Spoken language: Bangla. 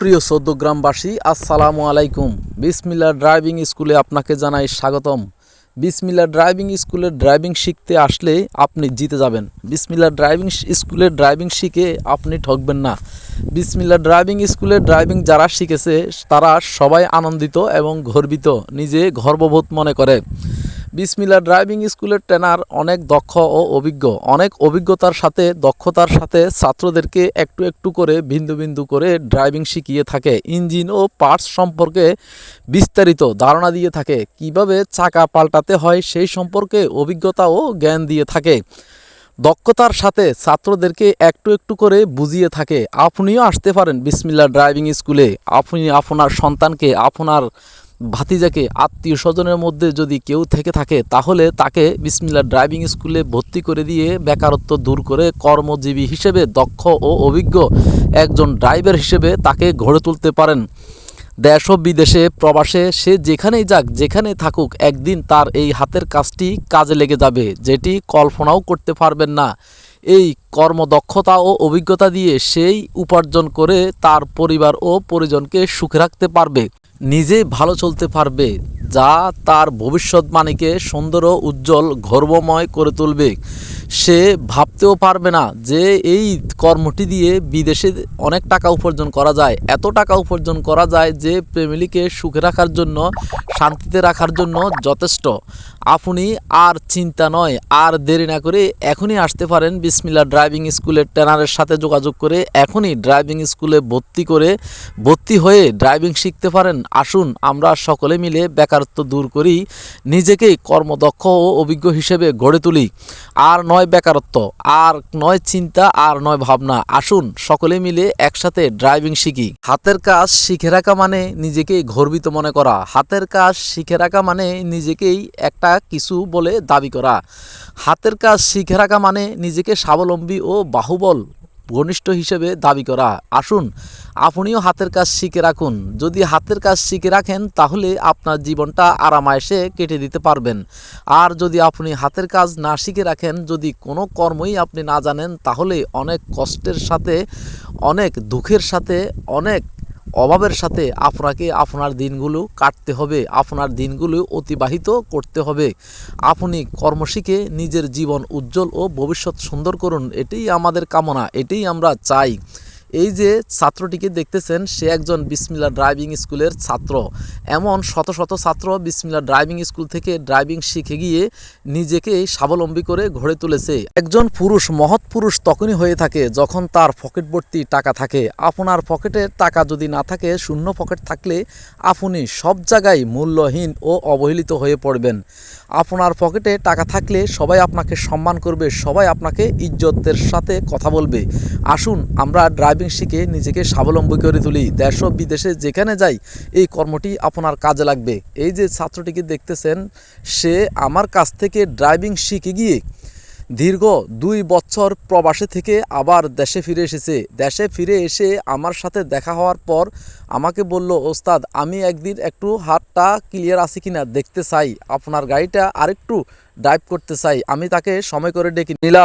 প্রিয় গ্রামবাসী, আসসালামু আলাইকুম। বিসমিল্লা ড্রাইভিং স্কুলে আপনাকে জানাই স্বাগতম। বিসমিল্লা ড্রাইভিং স্কুলে ড্রাইভিং শিখতে আসলে আপনি জিতে যাবেন। বিসমিল্লা ড্রাইভিং স্কুলে ড্রাইভিং শিখে আপনি ঠকবেন না। বিসমিল্লা ড্রাইভিং স্কুলে ড্রাইভিং যারা শিখেছে, তারা সবাই আনন্দিত এবং গর্বিত, নিজে গর্ববোধ মনে করে। বিসমিল্লা ড্রাইভিং স্কুলের ট্রেনার অনেক দক্ষ ও অভিজ্ঞ। অনেক অভিজ্ঞতার সাথে, দক্ষতার সাথে ছাত্রদেরকে একটু একটু করে বিন্দু বিন্দু করে ড্রাইভিং শিখিয়ে থাকে। ইঞ্জিন ও পার্টস সম্পর্কে বিস্তারিত ধারণা দিয়ে থাকে। কীভাবে চাকা পাল্টাতে হয় সেই সম্পর্কে অভিজ্ঞতা ও জ্ঞান দিয়ে থাকে। দক্ষতার সাথে ছাত্রদেরকে একটু একটু করে বুঝিয়ে থাকে। আপনিও আসতে পারেন বিসমিল্লা ড্রাইভিং স্কুলে। আপনি আপনার সন্তানকে, আপনার ভাতিজাকে আত্মীয় স্বজনের মধ্যে যদি কেউ থেকে থাকে, তাহলে তাকে বিসমিল্লা ড্রাইভিং স্কুলে ভর্তি করে দিয়ে বেকারত্ব দূর করে কর্মজীবী হিসেবে দক্ষ ও অভিজ্ঞ একজন ড্রাইভার হিসেবে তাকে গড়ে তুলতে পারেন। দেশ ও বিদেশে প্রবাসে সে যেখানেই যাক যেখানে থাকুক, একদিন তার এই হাতের কাজটি কাজে লেগে যাবে, যেটি কল্পনাও করতে পারবেন না। এই কর্মদক্ষতা ও অভিজ্ঞতা দিয়ে সেই উপার্জন করে তার পরিবার ও পরিজনকে সুখে রাখতে পারবে। নিজে ভালো চলতে পারবে, যা তার ভবিষ্যৎবাণীকে সুন্দর ও উজ্জ্বল, গর্বময় করে তুলবে। সে ভাবতেও পারবে না যে এই কর্মটি দিয়ে বিদেশে অনেক টাকা উপার্জন করা যায়। এত টাকা উপার্জন করা যায় যে ফ্যামিলিকে সুখে রাখার জন্য, শান্তিতে রাখার জন্য যথেষ্ট। আপনি আর চিন্তা নয়, আর দেরি না করে এখনই আসতে পারেন বিসমিল্লা ড্রাইভিং স্কুলের ট্রেনারের সাথে যোগাযোগ করে এখনই ড্রাইভিং স্কুলে ভর্তি করে ভর্তি হয়ে ড্রাইভিং শিখতে পারেন। আসুন, আমরা সকলে মিলে বেকারত্ব দূর করি নিজেকেই কর্মদক্ষ ও অভিজ্ঞ হিসেবে গড়ে তুলি। আর নয় বেকারত্ব, আর নয় চিন্তা, আর নয় ভাবনা। আসুন, সকলে মিলে একসাথে ড্রাইভিং শিখি। হাতের কাজ শিখে রাখা মানে নিজেকেই গর্বিত মনে করা। হাতের কাজ শিখে রাখা মানে নিজেকেই একটা কিছু বলে দাবি করা। হাতের কাজ শিখে রাখা মানে নিজেকে স্বাবলম্বী ও বাহুবল ঘনিষ্ঠ হিসেবে দাবি করা। আসুন, আপনিও হাতের কাজ শিখে রাখুন। যদি হাতের কাজ শিখে রাখেন, তাহলে আপনার জীবনটা আরামায়েসে কেটে দিতে পারবেন। আর যদি আপনি হাতের কাজ না শিখে রাখেন, যদি কোনো কর্মই আপনি না জানেন, তাহলে অনেক কষ্টের সাথে, অনেক দুঃখের সাথে, অনেক অভাবের সাথে আপনাকে আপনার দিনগুলো কাটতে হবে, আপনার দিনগুলো অতিবাহিত করতে হবে। আপনি কর্ম শিখে নিজের জীবন উজ্জ্বল ও ভবিষ্যৎ সুন্দর করুন, এটাই আমাদের কামনা, এটাই আমরা চাই। এই যে ছাত্রটিকে দেখতেছেন, সে একজন বিসমিল্লা ড্রাইভিং স্কুলের ছাত্র। এমন শত শত ছাত্র বিসমিল্লা ড্রাইভিং স্কুল থেকে ড্রাইভিং শিখে গিয়ে নিজেকে স্বাবলম্বী করে গড়ে তুলেছে। একজন পুরুষ, মহৎ পুরুষ তখনই হয়ে থাকে যখন তার পকেট ভর্তি টাকা থাকে। আপনার পকেটে টাকা যদি না থাকে, শূন্য পকেট থাকলে আপনি সব জায়গায় মূল্যহীন ও অবহেলিত হয়ে পড়বেন। আপনার পকেটে টাকা থাকলে সবাই আপনাকে সম্মান করবে, সবাই আপনাকে ইজ্জতের সাথে কথা বলবে। আসুন, আমরা ড্রাইভিং শিখে নিজেকে স্বাবলম্বী করে তুলি। দেশ ও বিদেশে যেখানে যাই, এই কর্মটি আপনার কাজে লাগবে। এই যে ছাত্রটিকে দেখতেছেন, সে আমার কাছ থেকে ড্রাইভিং শিখে গিয়ে দীর্ঘ দুই বছর প্রবাসে থেকে আবার দেশে ফিরে এসেছে। দেশে ফিরে এসে আমার সাথে দেখা হওয়ার পর আমাকে বলল, ওস্তাদ, আমি একদিন একটু হাতটা ক্লিয়ার আছে কিনা দেখতে চাই। আপনার গাড়িটা আরেকটু ড্রাইভ করতে চাই। আমি তাকে সময় করে ডেকে নিলাম।